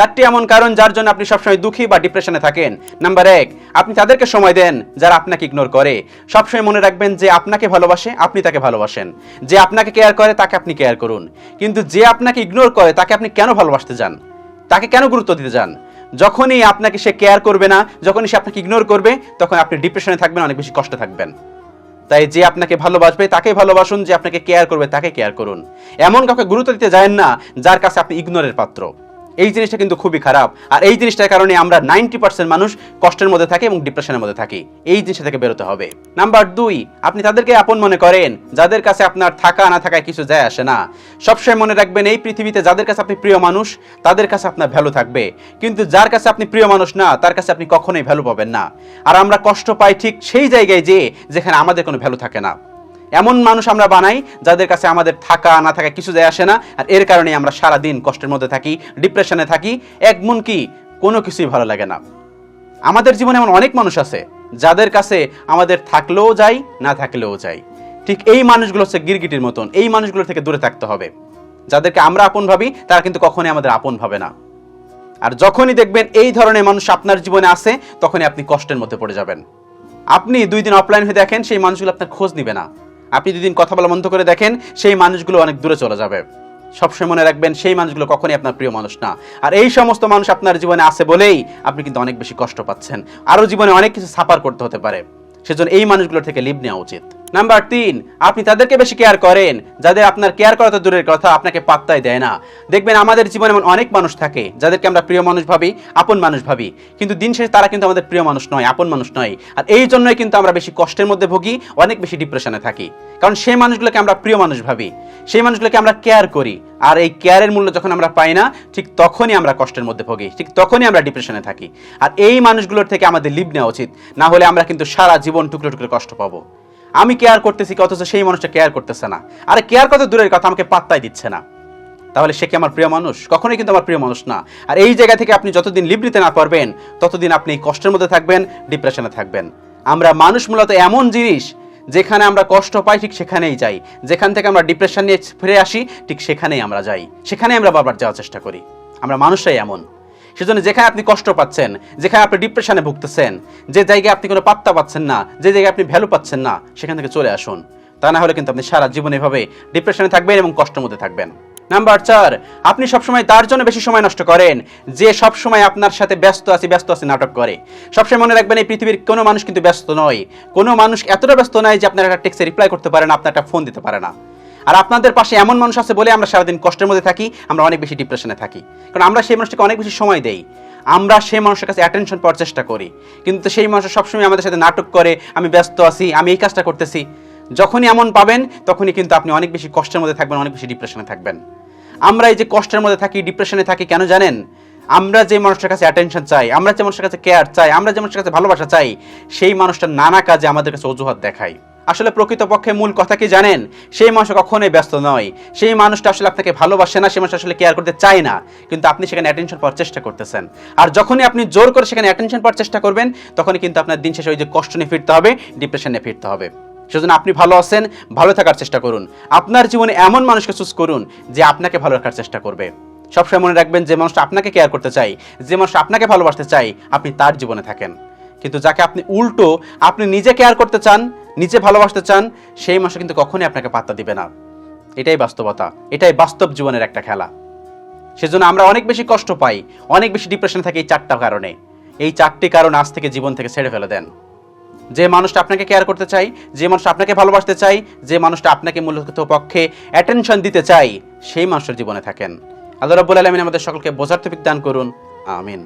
চারটি এমন কারণ যার জন্য আপনি সবসময় দুঃখী বা ডিপ্রেশনে থাকেন। নাম্বার এক, আপনি তাদেরকে সময় দেন যারা আপনাকে ইগনোর করে। সবসময় মনে রাখবেন যে আপনাকে ভালোবাসে, আপনি তাকে ভালোবাসেন। যে আপনাকে কেয়ার করে, তাকে আপনি কেয়ার করুন। কিন্তু যে আপনাকে ইগনোর করে, তাকে আপনি কেন ভালোবাসতে যান? তাকে কেন গুরুত্ব দিতে যান? যখনই আপনাকে সে কেয়ার করবে না, যখনই সে আপনাকে ইগনোর করবে, তখন আপনি ডিপ্রেশনে থাকবেন, অনেক বেশি কষ্টে থাকবেন। তাই যে আপনাকে ভালোবাসবে তাকে ভালোবাসুন, যে আপনাকে কেয়ার করবে, তাকে কেয়ার করুন। এমন কাউকে গুরুত্ব দিতে যায় না, যার কাছে আপনি ইগনোরের পাত্র। এই জিনিসটা কিন্তু খুবই খারাপ। আর এই জিনিসটার কারণে আমরা নাইনটি পার্সেন্ট মানুষ কষ্টের মধ্যে থাকি এবং ডিপ্রেশনের মধ্যে থাকি। এই জিনিসটা থেকে বেরোতে হবে। নাম্বার দুই, আপনি তাদেরকে আপন মনে করেন, যাদের কাছে আপনার থাকা না থাকায় কিছু যায় আসে না। সবসময় মনে রাখবেন, এই পৃথিবীতে যাদের কাছে আপনি প্রিয় মানুষ, তাদের কাছে আপনার ভ্যালু থাকবে। কিন্তু যার কাছে আপনি প্রিয় মানুষ না, তার কাছে আপনি কখনোই ভ্যালু পাবেন না। আর আমরা কষ্ট পাই ঠিক সেই জায়গায় যে যেখানে আমাদের কোনো ভ্যালু থাকে না। এমন মানুষ আমরা বানাই যাদের কাছে আমাদের থাকা না থাকা কিছু যায় আসে না, আর এর কারণে আমরা সারা দিন কষ্টের মধ্যে থাকি ডিপ্রেশনে থাকি এমনকি কোনো কিছুই ভালো লাগে না। আমাদের জীবনে এমন অনেক মানুষ আছে যাদের কাছে আমাদের থাকলেও যাই, না থাকলেও যাই। ঠিক এই মানুষগুলো হচ্ছে গিরগিটির মতন, এই মানুষগুলো থেকে দূরে থাকতে হবে। যাদেরকে আমরা আপন ভাবি, তারা কিন্তু কখনোই আমাদের আপন ভাবে না। আর যখনই দেখবেন এই ধরনের মানুষ আপনার জীবনে আসে, তখনই আপনি কষ্টের মধ্যে পড়ে যাবেন। আপনি দুই দিন অফলাইন হয়ে দেখেন, সেই মানুষগুলো আপনার খোঁজ নিবে না। আপনি যেদিন কথা বলা বন্ধ করে দেখেন, সেই মানুষগুলো অনেক দূরে চলে যাবে। সবসময় মনে রাখবেন, সেই মানুষগুলো কখনই আপনার প্রিয় মানুষ না। আর এই সমস্ত মানুষ আপনার জীবনে আছে বলেই আপনি কিন্তু অনেক বেশি কষ্ট পাচ্ছেন। আরও জীবনে অনেক কিছু সাফার করতে হতে পারে। সেজন্য এই মানুষগুলো থেকে লিভ নেওয়া উচিত। নাম্বার তিন, আপনি তাদেরকে বেশি কেয়ার করেন। যাদের আপনার কেয়ার করা তো দূরের কথা, আপনাকে পাত্তাই দেয় না। দেখবেন আমাদের জীবনে এমন অনেক মানুষ থাকে, যাদেরকে আমরা প্রিয় মানুষ ভাবি, আপন মানুষ ভাবি। কিন্তু দিন শেষে তারা কিন্তু আমাদের প্রিয় মানুষ নয়, আপন মানুষ নয়। আর এই জন্যই কিন্তু আমরা বেশি কষ্টের মধ্যে ভুগি, অনেক বেশি ডিপ্রেশনে থাকি। কারণ সেই মানুষগুলোকে আমরা প্রিয় মানুষ ভাবি। সেই মানুষগুলোকে আমরা কেয়ার করি। আর এই কেয়ারের মূল্য যখন আমরা পাই না, ঠিক তখনই আমরা কষ্টের মধ্যে ভুগি। ঠিক তখনই আমরা ডিপ্রেশনে থাকি। আর এই মানুষগুলোর থেকে আমাদের লিভ নেওয়া উচিত। না হলে আমরা কিন্তু সারা জীবন টুকরো টুকরো কষ্ট পাবো। আমি কেয়ার করতেছি কি, অথচ সেই মানুষটা কেয়ার করতেছে না। আরে কেয়ার কত দূরের কথা, আমাকে পাত্তাই দিচ্ছে না। তাহলে সে কি আমার প্রিয় মানুষ? কখনোই কিন্তু আমার প্রিয় মানুষ না। আর এই জায়গা থেকে আপনি যতদিন লিভ নিতে না পারবেন, ততদিন আপনি কষ্টের মধ্যে থাকবেন ডিপ্রেশনে থাকবেন। আমরা মানুষ মূলত এমন জিনিস, যেখানে আমরা কষ্ট পাই, ঠিক সেখানেই যাই। যেখান থেকে আমরা ডিপ্রেশন নিয়ে ফিরে আসি, ঠিক সেখানেই আমরা যাই। সেখানেই আমরা বারবার যাওয়ার চেষ্টা করি। আমরা মানুষরাই এমন। সেজন্য যেখানে আপনি কষ্ট পাচ্ছেন যেখানে আপনি ডিপ্রেশনে ভুগতেছেন, যে জায়গায় আপনি কোনো পাত্তা পাচ্ছেন না, যে জায়গায় আপনি ভ্যালু পাচ্ছেন না, সেখান থেকে চলে আসুন। তা না হলে কিন্তু আপনি সারা জীবন এভাবে ডিপ্রেশনে থাকবেন এবং কষ্টের মধ্যে থাকবেন। নাম্বার চার, আপনি সবসময় তার জন্য বেশি সময় নষ্ট করেন, যে সবসময় আপনার সাথে ব্যস্ত আছি ব্যস্ত আছি নাটক করে। সবসময় মনে রাখবেন এই পৃথিবীর কোনো মানুষ কিন্তু ব্যস্ত নয়। কোনো মানুষ এতটা ব্যস্ত নয় যে আপনার একটা টেক্সে রিপ্লাই করতে পারে না, আপনার একটা ফোন দিতে পারে না। আর আপনাদের পাশে এমন মানুষ আছে বলে আমরা সারাদিন কষ্টের মধ্যে থাকি, আমরা অনেক বেশি ডিপ্রেশনে থাকি। কারণ আমরা সেই মানুষটাকে অনেক বেশি সময় দেই। আমরা সেই মানুষের কাছে অ্যাটেনশন পাওয়ার চেষ্টা করি। কিন্তু সেই মানুষ সবসময় আমাদের সাথে নাটক করে, আমি ব্যস্ত আছি, আমি এই কাজটা করতেছি। যখনই এমন পাবেন, তখনই কিন্তু আপনি অনেক বেশি কষ্টের মধ্যে থাকবেন, অনেক বেশি ডিপ্রেশনে থাকবেন। আমরা এই যে কষ্টের মধ্যে থাকি ডিপ্রেশনে থাকি কেন জানেন? আমরা যে মানুষটার কাছে অ্যাটেনশন চাই, আমরা যে মানুষের কাছে কেয়ার চাই, আমরা যে মানুষের কাছে ভালোবাসা চাই, সেই মানুষটা নানা কাজে আমাদের কাছে অজুহাত দেখায়। আসলে প্রকৃতপক্ষে মূল কথা কি জানেন? সেই মানুষ কখনোই ব্যস্ত নয়। সেই মানুষটা আসলে আপনাকে ভালোবাসে না, সেই মানুষ আসলে কেয়ার করতে চায় না। কিন্তু আপনি সেখানে অ্যাটেনশন পাওয়ার চেষ্টা করতেছেন। আর যখনই আপনি জোর করে সেখানে অ্যাটেনশন পাওয়ার চেষ্টা করবেন, তখনই কিন্তু আপনার দিন শেষে ওই যে কষ্ট নিয়ে ফিরতে হবে ডিপ্রেশনে ফিরতে হবে। সেজন্য আপনি ভালো আছেন, ভালো থাকার চেষ্টা করুন। আপনার জীবনে এমন মানুষকে চুজ করুন যে আপনাকে ভালো রাখার চেষ্টা করবে। সবসময় মনে রাখবেন, যে মানুষটা আপনাকে কেয়ার করতে চাই যে মানুষ আপনাকে ভালোবাসতে চাই আপনি তার জীবনে থাকেন। কিন্তু যাকে আপনি উল্টো, আপনি নিজে কেয়ার করতে চান নিজে ভালোবাসতে চান, সেই মানুষ কিন্তু কখনোই আপনাকে পাত্তা দিবে না। এটাই বাস্তবতা, এটাই বাস্তব জীবনের একটা খেলা। সেজন্য আমরা অনেক বেশি কষ্ট পাই, অনেক বেশি ডিপ্রেশনে থাকি এই চারটা কারণে। এই চারটি কারণ আজ থেকে জীবন থেকে ছেড়ে ফেলে দেন। যে মানুষটা আপনাকে কেয়ার করতে চাই যে মানুষটা আপনাকে ভালোবাসতে চাই যে মানুষটা আপনাকে মূলত পক্ষে অ্যাটেনশন দিতে চাই সেই মানুষের জীবনে থাকেন। আল্লাহ রব্বুল আলমিন আমাদের সকলকে বোঝার তফিক দান করুন। আমিন।